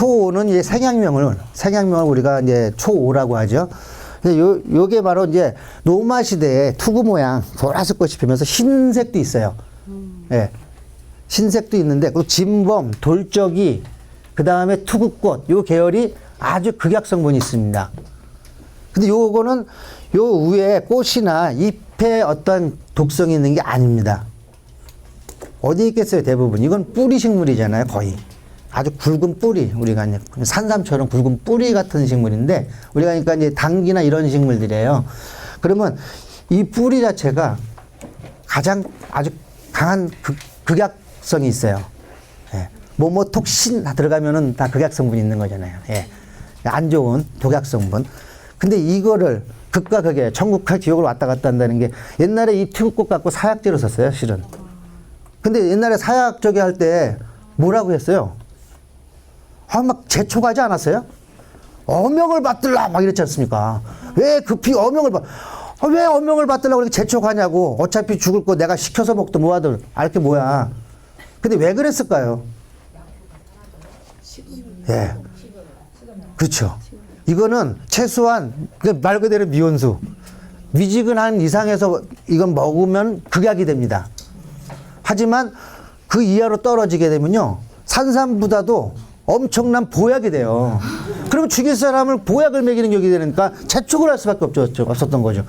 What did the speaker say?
초는 이제 생양명을 생양명을 우리가 이제 초오라고 하죠. 근데 요 요게 바로 이제 로마 시대에 투구 모양 보라색 꽃이 피면서 흰색도 있어요. 예. 흰색도 있는데 그 진범, 돌적이 그다음에 투구꽃 요 계열이 아주 극약 성분이 있습니다. 근데 요거는 요 위에 꽃이나 잎에 어떤 독성이 있는 게 아닙니다. 어디 있겠어요, 대부분. 이건 뿌리 식물이잖아요, 거의. 아주 굵은 뿌리. 우리가 이제 산삼처럼 굵은 뿌리 같은 식물인데, 우리가 그러니까 이제 당기나 이런 식물들이에요. 그러면 이 뿌리 자체가 가장 아주 강한 극, 극약성이 있어요. 예. 모모톡신 들어가면은 다 극약 성분이 있는 거잖아요. 예. 안 좋은 독약 성분. 근데 이거를 극과 극에 천국과 지옥을 왔다 갔다 한다는 게 옛날에 이 튜브꽃 갖고 사약제로 썼어요, 실은. 근데 옛날에 사약 저기 할 때 뭐라고 했어요? 아, 막 재촉하지 않았어요? 어명을 받들라 막 이랬지 않습니까? 왜 급히 어명을 받, 아, 왜 어명을 받들라고 그렇게 재촉하냐고. 어차피 죽을 거 내가 시켜서 먹든 뭐하든 알게 뭐야. 근데 왜 그랬을까요? 예. 그렇죠. 이거는 최소한 그말 그대로 미온수. 미지근한 이상에서 이건 먹으면 극약이 됩니다. 하지만 그 이하로 떨어지게 되면요. 산삼보다도 엄청난 보약이 돼요. 그러면 죽일 사람을 보약을 먹이는 격이 되니까 재촉을 할 수밖에 없었던 거죠.